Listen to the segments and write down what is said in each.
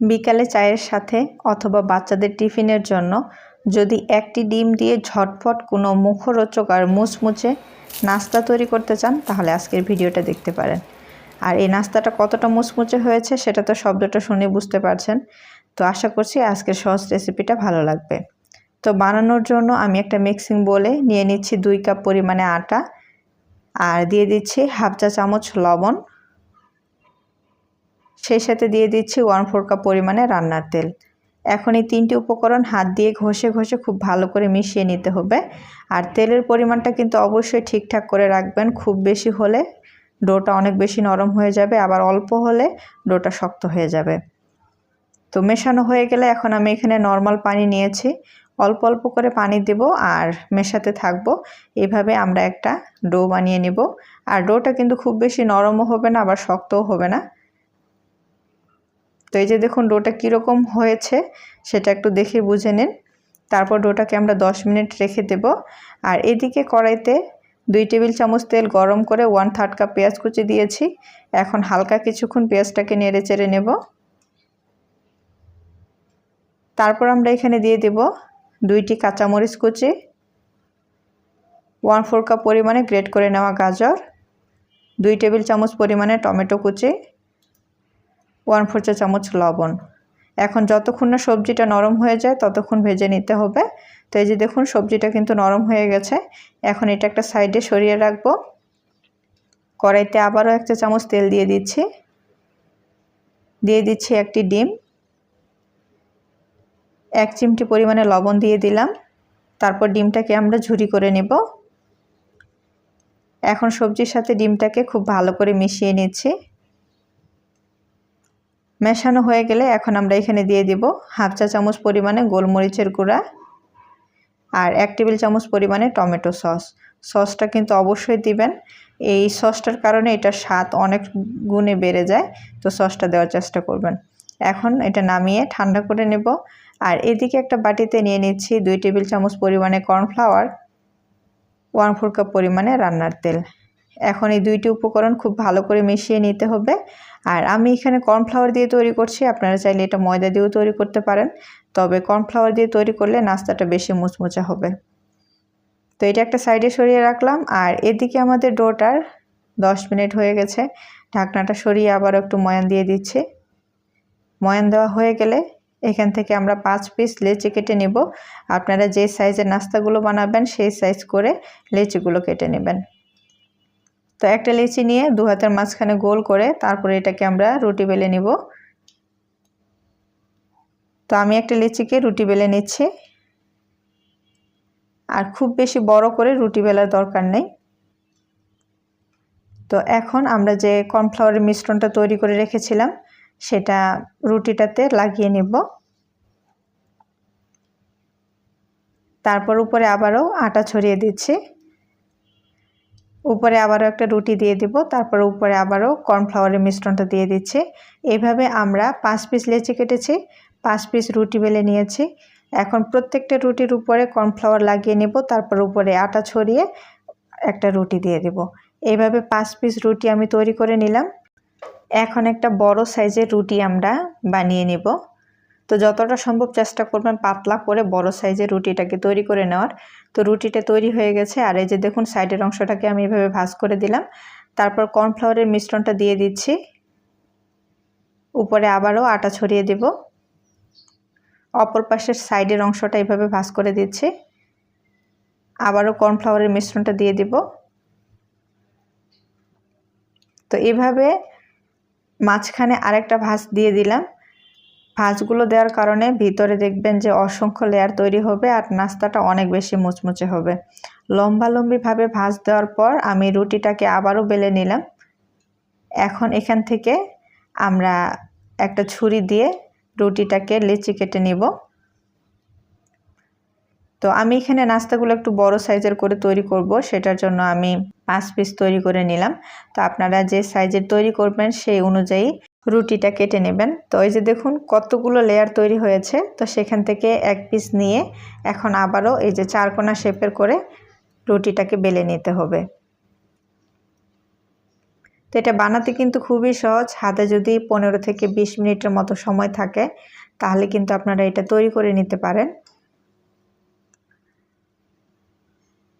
বিকালে চায়ের সাথে অথবা বাচ্চাদের টিফিনের জন্য যদি একটি ডিম দিয়ে ঝটফট কোনো মুখরোচক আর মুচমুচে নাস্তা তৈরি করতে চান, তাহলে আজকের ভিডিওটা দেখতে পারেন। আর এই নাস্তাটা কতটা মুচমুচে হয়েছে সেটা তো শব্দটা শুনে বুঝতে পারছেন। তো আশা করছি আজকের সহজ রেসিপিটা ভালো লাগবে। তো বানানোর জন্য আমি একটা মিক্সিং বলে নিয়ে নিচ্ছি দুই কাপ পরিমাণে আটা আর দিয়ে দিচ্ছি হাফ চা চামচ লবণ। সেই সাথে দিয়ে দিচ্ছি ওয়ান ফোর কাপ পরিমাণে রান্নার তেল। এখন এই তিনটি উপকরণ হাত দিয়ে ঘষে ঘষে খুব ভালো করে মিশিয়ে নিতে হবে। আর তেলের পরিমাণটা কিন্তু অবশ্যই ঠিকঠাক করে রাখবেন। খুব বেশি হলে ডোটা অনেক বেশি নরম হয়ে যাবে, আবার অল্প হলে ডোটা শক্ত হয়ে যাবে। তো মেশানো হয়ে গেলে এখন আমি এখানে নর্মাল পানি নিয়েছি। অল্প অল্প করে পানি দেব আর মেশাতে থাকব। এভাবে আমরা একটা ডো বানিয়ে নিব। আর ডোটা কিন্তু খুব বেশি নরমও হবে না, আবার শক্তও হবে না। তো এই যে দেখুন ডোটা কীরকম হয়েছে, সেটা একটু দেখে বুঝে নিন। তারপর ডোটাকে আমরা 10 মিনিট রেখে দেব। আর এদিকে কড়াইতে দুই টেবিল চামচ তেল গরম করে ওয়ান থার্ড কাপ পেঁয়াজ কুচি দিয়েছি। এখন হালকা কিছুক্ষণ পেঁয়াজটাকে নেড়ে চেড়ে নেব। তারপর আমরা এখানে দিয়ে দেব দুইটি কাঁচামরিচ কুচি ওয়ান ফোর কাপ পরিমাণে গ্রেট করে নেওয়া গাজর, দুই টেবিল চামচ পরিমাণে টমেটো কুচি ওয়ান ফোর চা চামচ লবণ। এখন যতক্ষণ না সবজিটা নরম হয়ে যায়, ততক্ষণ ভেজে নিতে হবে। তো এই যে দেখুন, সবজিটা কিন্তু নরম হয়ে গেছে। এখন এটা একটা সাইডে সরিয়ে রাখব। কড়াইতে আবারও একটা চামচ তেল দিয়ে দিচ্ছি। দিয়ে দিচ্ছি একটি ডিম। এক চিমটি পরিমাণে লবণ দিয়ে দিলাম। তারপর ডিমটাকে আমরা ঝুরি করে নেব। এখন সবজির সাথে ডিমটাকে খুব ভালো করে মিশিয়ে নিচ্ছি। মেশানো হয়ে গেলে এখন আমরা এখানে দিয়ে দিব হাফ চা চামচ পরিমাণে গোলমরিচের গুঁড়া আর এক টেবিল চামচ পরিমাণে টমেটো সস। সসটা কিন্তু অবশ্যই দিবেন। এই সসটার কারণে এটার স্বাদ অনেক গুণে বেড়ে যায়, তো সসটা দেওয়ার চেষ্টা করবেন। এখন এটা নামিয়ে ঠান্ডা করে নেব। আর এদিকে একটা বাটিতে নিয়ে নিচ্ছি দুই টেবিল চামচ পরিমাণে কর্নফ্লাওয়ার, ওয়ান ফোর কাপ পরিমাণে রান্নার তেল। এখন এই দুইটি উপকরণ খুব ভালো করে মিশিয়ে নিতে হবে। আর আমি এখানে কর্নফ্লাওয়ার দিয়ে তৈরি করছি, আপনারা চাইলে এটা ময়দা দিয়েও তৈরি করতে পারেন। তবে কর্নফ্লাওয়ার দিয়ে তৈরি করলে নাস্তাটা বেশি মুচমুচা হবে। তো এটা একটা সাইডে সরিয়ে রাখলাম, আর এদিকে আমাদের ডোটার দশ মিনিট হয়ে গেছে। ঢাকনাটা সরিয়ে আবার একটু ময়ান দিয়ে দিচ্ছি। ময়ান দেওয়া হয়ে গেলে এখান থেকে আমরা পাঁচ পিস লেচি কেটে নেব। আপনারা যে সাইজের নাস্তাগুলো বানাবেন, সেই সাইজ করে লেচিগুলো কেটে নেবেন। তো একটা লিচি নিয়ে দু হাতের মাঝখানে গোল করে তারপরে এটাকে আমরা রুটি বেলে নিব। তো আমি একটা লিচিকে রুটি বেলে নিচ্ছি। আর খুব বেশি বড় করে রুটি বেলার দরকার নেই। তো এখন আমরা যে কর্নফ্লাওয়ারের মিশ্রণটা তৈরি করে রেখেছিলাম, সেটা রুটিটাতে লাগিয়ে নেব। তারপর উপরে আবারও আটা ছড়িয়ে দিচ্ছি। উপরে আবারও একটা রুটি দিয়ে দিব, তারপর উপরে আবারও কর্নফ্লাওয়ারের মিশ্রণটা দিয়ে দিচ্ছি। এইভাবে আমরা পাঁচ পিস লেচি কেটেছি, পাঁচ পিস রুটি বেলে নিয়েছি। এখন প্রত্যেকটা রুটির উপরে কর্নফ্লাওয়ার লাগিয়ে নেব, তারপর উপরে আটা ছড়িয়ে একটা রুটি দিয়ে দেব। এইভাবে পাঁচ পিস রুটি আমি তৈরি করে নিলাম। এখন একটা বড় সাইজের রুটি আমরা বানিয়ে নেব। তো যতটা সম্ভব চেষ্টা করবেন পাতলা করে বড় সাইজের রুটিটাকে তৈরি করে নেওয়ার। তো রুটিটা তৈরি হয়ে গেছে আর এই যে দেখুন সাইডের অংশটাকে আমি এভাবে ভাজ করে দিলাম। তারপর কর্নফ্লাওয়ারের মিশ্রণটা দিয়ে দিচ্ছি। উপরে আবারও আটা ছড়িয়ে দেব। অপর পাশের সাইডের অংশটা এভাবে ভাজ করে দিচ্ছি। আবারও কর্নফ্লাওয়ারের মিশ্রণটা দিয়ে দিব। তো এভাবে মাঝখানে আরেকটা ভাজ দিয়ে দিলাম। ভাঁজগুলো দেওয়ার কারণে ভিতরে দেখবেন যে অসংখ্য লেয়ার তৈরি হবে আর নাস্তাটা অনেক বেশি মুচমুচে হবে। লম্বালম্বিভাবে ভাঁজ দেওয়ার পর আমি রুটিটাকে আবারও বেলে নিলাম। এখন এখান থেকে আমরা একটা ছুরি দিয়ে রুটিটাকে লেচি কেটে নিব। তো আমি এখানে নাস্তাগুলো একটু বড় সাইজের করে তৈরি করব, সেটার জন্য আমি পাঁচ পিস তৈরি করে নিলাম। তো আপনারা যে সাইজের তৈরি করবেন সেই অনুযায়ী রুটিটা কেটে নেবেন। তো এই যে দেখুন কতগুলো লেয়ার তৈরি হয়েছে। তো সেখান থেকে এক পিস নিয়ে এখন আবারও এই যে চারকোনা শেপের করে রুটিটাকে বেলে নিতে হবে। তো এটা বানাতে কিন্তু খুবই সহজ। হাতে যদি পনেরো থেকে বিশ মিনিটের মতো সময় থাকে, তাহলে কিন্তু আপনারা এটা তৈরি করে নিতে পারেন।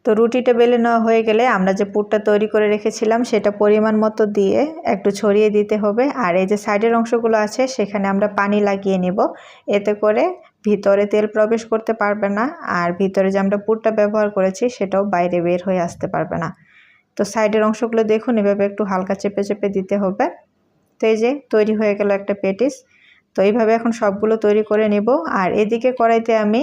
তো রুটিটা বেলে নেওয়া হয়ে গেলে আমরা যে পুরটা তৈরি করে রেখেছিলাম, সেটা পরিমাণ মতো দিয়ে একটু ছড়িয়ে দিতে হবে। আর এই যে সাইডের অংশগুলো আছে, সেখানে আমরা পানি লাগিয়ে নিব। এতে করে ভিতরে তেল প্রবেশ করতে পারবে না, আর ভিতরে যে আমরা পুরটা ব্যবহার করেছি, সেটাও বাইরে বের হয়ে আসতে পারবে না। তো সাইডের অংশগুলো দেখুন, এভাবে একটু হালকা চেপে চেপে দিতে হবে। তো এই যে তৈরি হয়ে গেল একটা পেটিস। তো এইভাবে এখন সবগুলো তৈরি করে নেব। আর এদিকে কড়াইতে আমি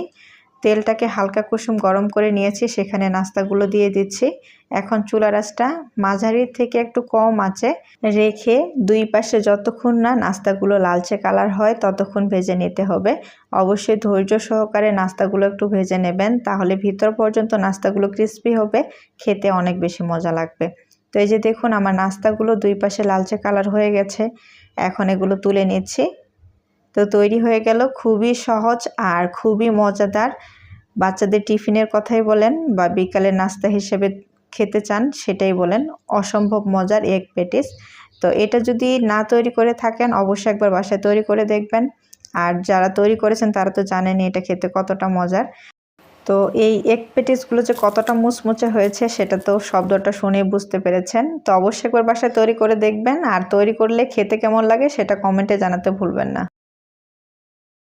তেলটাকে হালকা কুসুম গরম করে নিয়েছি, সেখানে নাস্তাগুলো দিয়ে দিচ্ছি। এখন চুলা রাসটা মাঝারির থেকে একটু কম আছে, রেখে দুই পাশে যতক্ষণ না নাস্তাগুলো লালচে কালার হয় ততক্ষণ ভেজে নিতে হবে। অবশ্যই ধৈর্য সহকারে নাস্তাগুলো একটু ভেজে নেবেন, তাহলে ভিতর পর্যন্ত নাস্তাগুলো ক্রিস্পি হবে, খেতে অনেক বেশি মজা লাগবে। তো এই যে দেখুন, আমার নাস্তাগুলো দুই পাশে লালচে কালার হয়ে গেছে। এখন এগুলো তুলে নিচ্ছি। তো তৈরি হয়ে গেল খুবই সহজ আর খুবই মজাদার। বাচ্চাদের টিফিনের কথাই বলেন বা বিকালে নাস্তা হিসেবে খেতে চান সেটাই বলেন। অসম্ভব মজার এগ পেটিস। তো এটা যদি না তৈরি করে থাকেন অবশ্যই একবার বাসায় তৈরি করে দেখবেন। আর যারা তৈরি করেছেন তারা তো জানেনই এটা খেতে কতটা মজার। তো এই এক পেটিসগুলো যে কতটা মুচমুচে হয়েছে সেটা তো শব্দটা শুনে বুঝতে পেরেছেন। তো অবশ্যই একবার বাসায় তৈরি করে দেখবেন। আর তৈরি করলে খেতে কেমন লাগে সেটা কমেন্টে জানাতে ভুলবেন না।